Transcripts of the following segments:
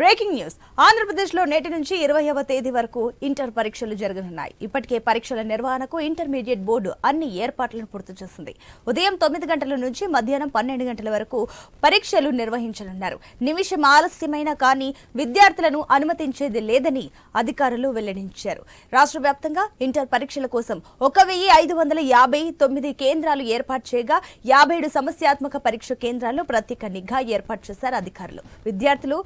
Breaking news. ఆంధ్రప్రదేశ్లో నేటి నుంచి ఇరవైవ తేదీ వరకు ఇంటర్ పరీక్షలు జరగనున్నాయి. ఇప్పటికే పరీక్షల నిర్వహణకు ఇంటర్మీడియట్ బోర్డు అన్ని ఏర్పాట్లను పూర్తి చేసింది. ఉదయం తొమ్మిది గంటల నుంచి మధ్యాహ్నం పన్నెండు గంటల వరకు పరీక్షలు నిర్వహించనున్నారు. నిమిషం ఆలస్యమైనా కానీ విద్యార్థులను అనుమతించేది లేదని అధికారులు వెల్లడించారు. రాష్ట్ర వ్యాప్తంగా ఇంటర్ పరీక్షల కోసం ఒక వెయ్యి ఐదు వందల యాభై తొమ్మిది కేంద్రాలు ఏర్పాటు చేయగా యాభై ఏడు సమస్యాత్మక పరీక్ష కేంద్రాల్లో ప్రత్యేక నిఘా ఏర్పాటు చేశారు అధికారులు. విద్యార్థులు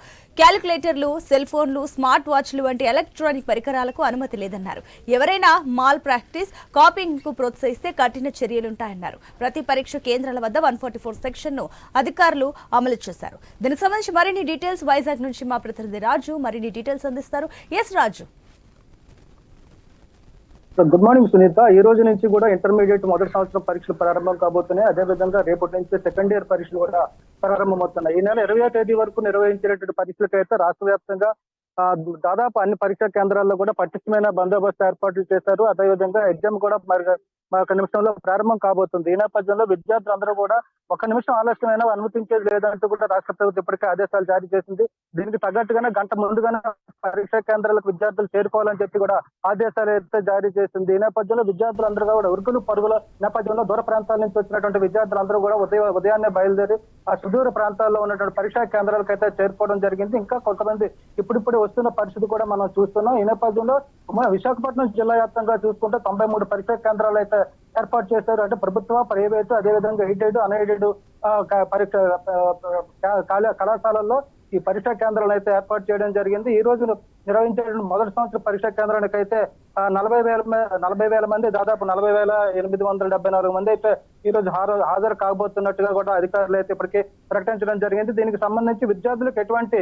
క్యాలిక్యులేటర్లు సెల్ ఫోన్లు స్మార్ట్ వాచ్లు వంటి ఎలక్ట్రానిక్ పరికరాలకు అనుమతి లేదన్నారు. ఎవరైనా మాల్ ప్రాక్టీస్ కాపింగ్కు ప్రోత్సహిస్తే కఠిన చర్యలుంటాయన్నారు. ప్రతి పరీక్ష కేంద్రాల వద్ద వన్ ఫార్టీ ఫోర్ సెక్షన్ను అధికారులు అమలు చేశారు. దీనికి సంబంధించి మరిన్ని డీటెయిల్స్ వైజాగ్ నుంచి మా ప్రతినిధి రాజు మరిన్ని డీటెయిల్స్ అందిస్తారు. S Raju. Good morning Sunitha ఈ రోజు నుంచి కూడా ఇంటర్మీడియట్ మొదటి సంవత్సరం పరీక్షలు ప్రారంభం కాబోతున్నాయి. అదే విధంగా రేపటి నుంచి సెకండ్ ఇయర్ పరీక్షలు కూడా ప్రారంభమవుతున్నాయి. ఈ నెల ఇరవై తేదీ వరకు నిర్వహించేటటువంటి పరీక్షలకైతే రాష్ట్ర వ్యాప్తంగా దాదాపు అన్ని పరీక్షా కేంద్రాల్లో కూడా పటిష్టమైన బందోబస్తు ఏర్పాట్లు చేశారు. అదేవిధంగా ఎగ్జామ్ కూడా మరి ఒక నిమిషంలో ప్రారంభం కాబోతుంది. ఈ నేపథ్యంలో విద్యార్థులందరూ కూడా ఒక నిమిషం ఆలస్యమైనా అనుమతించేది లేదంటూ కూడా రాష్ట్ర ప్రభుత్వం ఇప్పటికే ఆదేశాలు జారీ చేసింది. దీనికి తగ్గట్టుగానే గంట ముందుగానే పరీక్షా కేంద్రాలకు విద్యార్థులు చేరుకోవాలని చెప్పి కూడా ఆదేశాలు అయితే జారీ చేసింది. ఈ నేపథ్యంలో విద్యార్థులందరూ కూడా ఉరుకులు పరుగుల నేపథ్యంలో దూర ప్రాంతాల నుంచి వచ్చినటువంటి విద్యార్థులందరూ కూడా ఉదయం ఉదయాన్నే బయలుదేరి ఆ సుదూర ప్రాంతాల్లో ఉన్నటువంటి పరీక్షా కేంద్రాలకు అయితే చేరుకోవడం జరిగింది. ఇంకా కొంతమంది ఇప్పుడిప్పుడు వస్తున్న పరిస్థితి కూడా మనం చూస్తున్నాం. ఈ నేపథ్యంలో మన విశాఖపట్నం జిల్లా వ్యాప్తంగా చూసుకుంటే తొంభై మూడు పరీక్షా కేంద్రాలు అయితే ఏర్పాటు చేశారు. అంటే ప్రభుత్వ ప్రైవేటు అదేవిధంగా ఎయిడెడ్ అన్ఎయిడెడ్ పరీక్ష కళాశాలల్లో ఈ పరీక్షా కేంద్రాలు అయితే ఏర్పాటు చేయడం జరిగింది. ఈ రోజు నిర్వహించే మొదటి సంవత్సరం పరీక్షా కేంద్రానికి అయితే నలభై వేల మ- నలభై వేల మంది దాదాపు నలభై వేల ఎనిమిది వందల డెబ్బై నాలుగు మంది అయితే ఈ రోజు హార- హాజరు కాబోతున్నట్టుగా కూడా అధికారులు అయితే ఇప్పటికే ప్రకటించడం జరిగింది. దీనికి సంబంధించి విద్యార్థులకు ఎటువంటి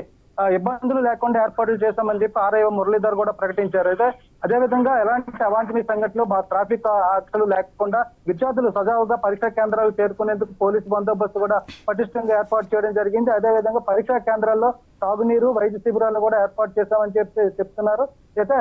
ఇబ్బందులు లేకుండా ఏర్పాట్లు చేశామని చెప్పి ఆర్ఐఓ మురళీధర్ కూడా ప్రకటించారు. అయితే అదే విధంగా ఎలాంటి అవాంఛనీయ సంఘటనలు ట్రాఫిక్ ఆటలు లేకుండా విద్యార్థులు సజావుగా పరీక్షా కేంద్రాలు చేరుకునేందుకు పోలీసు బందోబస్తు కూడా పటిష్టంగా ఏర్పాటు చేయడం జరిగింది. అదే విధంగా పరీక్షా కేంద్రాల్లో తాగునీరు వైద్య శిబిరాలు కూడా ఏర్పాటు చేశామని చెప్పి చెప్తున్నారు. అయితే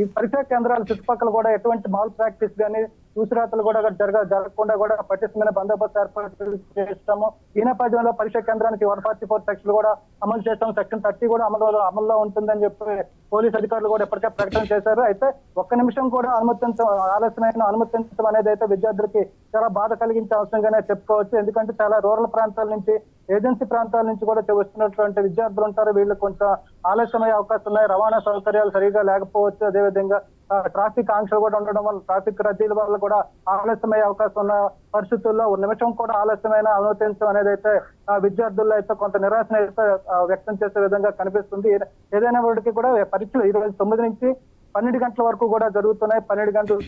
ఈ పరీక్షా కేంద్రాల చుట్టుపక్కల కూడా ఎటువంటి మాల్ ప్రాక్టీస్ కానీ చూసిరాతలు కూడా జరగ జరగకుండా కూడా పటిష్టమైన బందోబస్తు ఏర్పాటు చేస్తాము. ఈ నేపథ్యంలో కేంద్రానికి వన్ ఫార్టీ ఫోర్ సెక్షన్ కూడా అమలు చేస్తాం సెక్షన్ థర్టీ కూడా అమలు అమల్లో ఉంటుందని చెప్పి పోలీస్ అధికారులు కూడా ఇప్పటికే ప్రకటన చేశారు. అయితే ఒక్క నిమిషం కూడా అనుమతించడం ఆలస్యమైన అనుమతించడం అనేది అయితే విద్యార్థులకి చాలా బాధ కలిగించే అవసరంగానే చెప్పుకోవచ్చు. ఎందుకంటే చాలా రూరల్ ప్రాంతాల నుంచి ఏజెన్సీ ప్రాంతాల నుంచి కూడా వస్తున్నటువంటి విద్యార్థులు ఉంటారు. వీళ్ళు కొంచెం ఆలస్యమయ్యే అవకాశం ఉన్నాయి. రవాణా సౌకర్యాలు సరిగా లేకపోవచ్చు. అదేవిధంగా ట్రాఫిక్ ఆంక్షలు కూడా ఉండడం వల్ల ట్రాఫిక్ రద్దీల వల్ల కూడా ఆలస్యమయ్యే అవకాశం ఉన్న పరిస్థితుల్లో ఒక నిమిషం కూడా ఆలస్యమైన అనుమతించడం అనేది అయితే విద్యార్థుల్లో అయితే కొంత నిరాశను అయితే వ్యక్తం చేసే విధంగా కనిపిస్తుంది. ఏదైనా వాటికి కూడా పరీక్షలు ఈ రోజు తొమ్మిది నుంచి పన్నెండు గంటల వరకు కూడా జరుగుతున్నాయి. పన్నెండు గంటల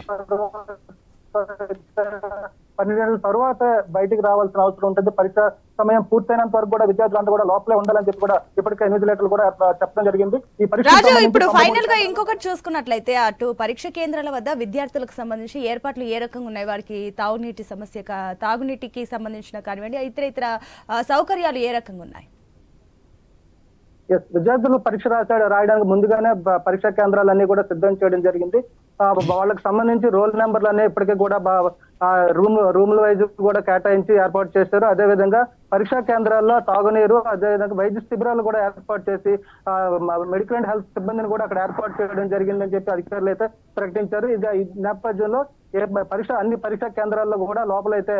పన్నెండు తర్వాత బయటికి రావాల్సిన అవసరం ఉంటుంది. పరీక్ష సమయం పూర్తయినంత వరకు కూడా విద్యార్థులంతా కూడా లోపలే ఉండాలని చెప్పి కూడా ఇప్పటికే ఇన్విజిలేటర్లు కూడా చెప్పడం జరిగింది. ఈ పరీక్ష ఇప్పుడు ఫైనల్గా ఇంకొకటి చూసుకున్నట్లయితే అటు పరీక్ష కేంద్రాల వద్ద విద్యార్థులకు సంబంధించి ఏర్పాట్లు ఏ రకంగా ఉన్నాయి? వారికి తాగునీటి సమస్య తాగునీటికి సంబంధించిన కానివ్వండి ఇతర ఇతర సౌకర్యాలు ఏ రకంగా ఉన్నాయి? విద్యార్థులు పరీక్ష రాశాడు రాయడానికి ముందుగానే పరీక్షా కేంద్రాలన్నీ కూడా సిద్ధం చేయడం జరిగింది. వాళ్ళకి సంబంధించి రోల్ నెంబర్లు అన్ని ఇప్పటికే కూడా రూమ్ రూముల వైజ్ కూడా కేటాయించి ఏర్పాటు చేశారు. అదే విధంగా పరీక్షా కేంద్రాల్లో తాగునీరు అదే విధంగా వైద్య శిబిరాలు కూడా ఏర్పాటు చేసి ఆ, మెడికల్ అండ్ హెల్త్ సిబ్బందిని కూడా అక్కడ ఏర్పాటు చేయడం జరిగిందని చెప్పి అధికారులు అయితే ప్రకటించారు. ఇది ఈ నేపథ్యంలో పరీక్ష అన్ని పరీక్షా కేంద్రాల్లో కూడా లోపలైతే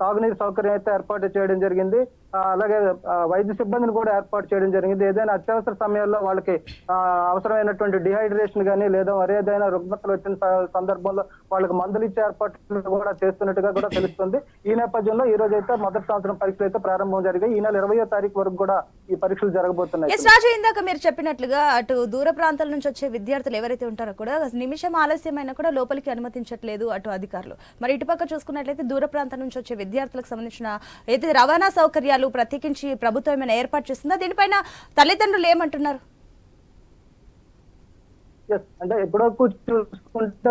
తాగునీరు సౌకర్యం అయితే ఏర్పాటు చేయడం జరిగింది. అలాగే వైద్య సిబ్బందిని కూడా ఏర్పాటు చేయడం జరిగింది. ఏదైనా అత్యవసర సమయాల్లో వాళ్ళకి అవసరమైనటువంటి డిహైడ్రేషన్ కానీ లేదా మరి ఏదైనా రుగ్మతలు వచ్చిన సందర్భంలో వాళ్ళకి మందులు ఇచ్చే ఏర్పాట్లు కూడా చేస్తున్నట్టుగా కూడా తెలుస్తుంది. ఈ నేపథ్యంలో ఈ రోజు అయితే మొదటి సంవత్సరం పరీక్షలు అయితే ప్రారంభం జరిగాయి. ఈ నెల ఇరవయో తారీఖు వరకు కూడా ఈ పరీక్షలు జరగబోతున్నాయి. రాజు ఇందాక మీరు చెప్పినట్లుగా అటు దూర ప్రాంతాల నుంచి వచ్చే విద్యార్థులు ఎవరైతే ఉంటారో కూడా నిమిషం ఆలస్యమైనా కూడా లోపలికి అనుమతించట్లేదు. అటు అధికారులు. మరి ఇటుపక్క చూసుకున్నట్లయితే దూర ప్రాంతం నుంచి వచ్చే విద్యార్థులకు సంబంధించిన అయితే రవాణా సౌకర్యాలు ప్రత్యేకించి ప్రభుత్వం ఏమైనా ఏర్పాటు చేస్తుందా దీనిపైన తల్లిదండ్రులు ఏమంటున్నారు? అంటే ఎప్పుడో చూసుకుంటే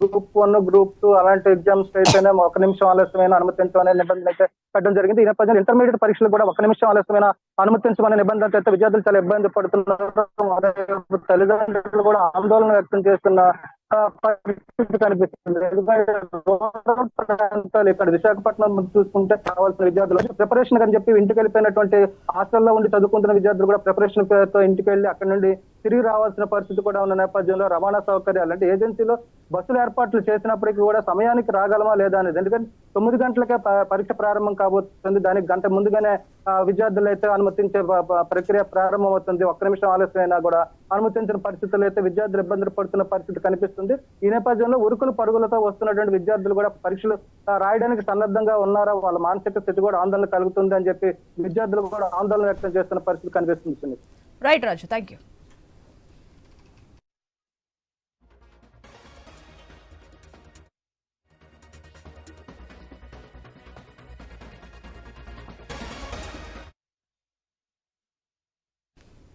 గ్రూప్ వన్ గ్రూప్ టూ అలాంటి ఎగ్జామ్స్ అయితేనే ఒక నిమిషం ఆలస్యమైన అనుమతించమనే నిబంధన అయితే పెట్టడం జరిగింది. ఈ నేపథ్యంలో ఇంటర్మీడియట్ పరీక్షలు కూడా ఒక నిమిషం ఆలస్యమైన అనుమతించమనే నిబంధన అయితే విద్యార్థులు చాలా ఇబ్బంది పడుతున్నారు. తల్లిదండ్రులు కూడా ఆందోళన వ్యక్తం చేస్తున్న పరిస్థితి కనిపిస్తుంది. ఎందుకంటే ప్రాంతాలు ఇక్కడ విశాఖపట్నం చూసుకుంటే కావాల్సిన విద్యార్థులు ప్రిపరేషన్ అని చెప్పి ఇంటికి వెళ్ళిపోయినటువంటి హాస్టల్లో ఉండి చదువుకుంటున్న విద్యార్థులు కూడా ప్రిపరేషన్ పేరుతో ఇంటికి వెళ్ళి అక్కడ నుండి తిరిగి రావాల్సిన పరిస్థితి కూడా ఉన్న నేపథ్యంలో రవాణా సౌకర్యాలు అంటే ఏజెన్సీలో బస్సులు ఏర్పాట్లు చేసినప్పటికీ కూడా సమయానికి రాగలమా లేదా అనేది? ఎందుకంటే తొమ్మిది గంటలకే పరీక్ష ప్రారంభం కాబోతుంది. దానికి గంట ముందుగానే విద్యార్థులు అయితే అనుమతించే ప్రక్రియ ప్రారంభం అవుతుంది. ఒక్క నిమిషం ఆలస్యమైనా కూడా అనుమతించిన పరిస్థితులు అయితే విద్యార్థులు ఇబ్బందులు పడుతున్న పరిస్థితి కనిపిస్తుంది. ఈ నేపథ్యంలో ఉరుకులు పరుగులతో వస్తున్నటువంటి విద్యార్థులు కూడా పరీక్షలు రాయడానికి సన్నద్ధంగా ఉన్నారా? వాళ్ళ మానసిక స్థితి కూడా ఆందోళన కలుగుతుంది అని చెప్పి విద్యార్థులు కూడా ఆందోళన వ్యక్తం చేస్తున్న పరిస్థితి కనిపిస్తుంది రైట్ రాజు థ్యాంక్ యూ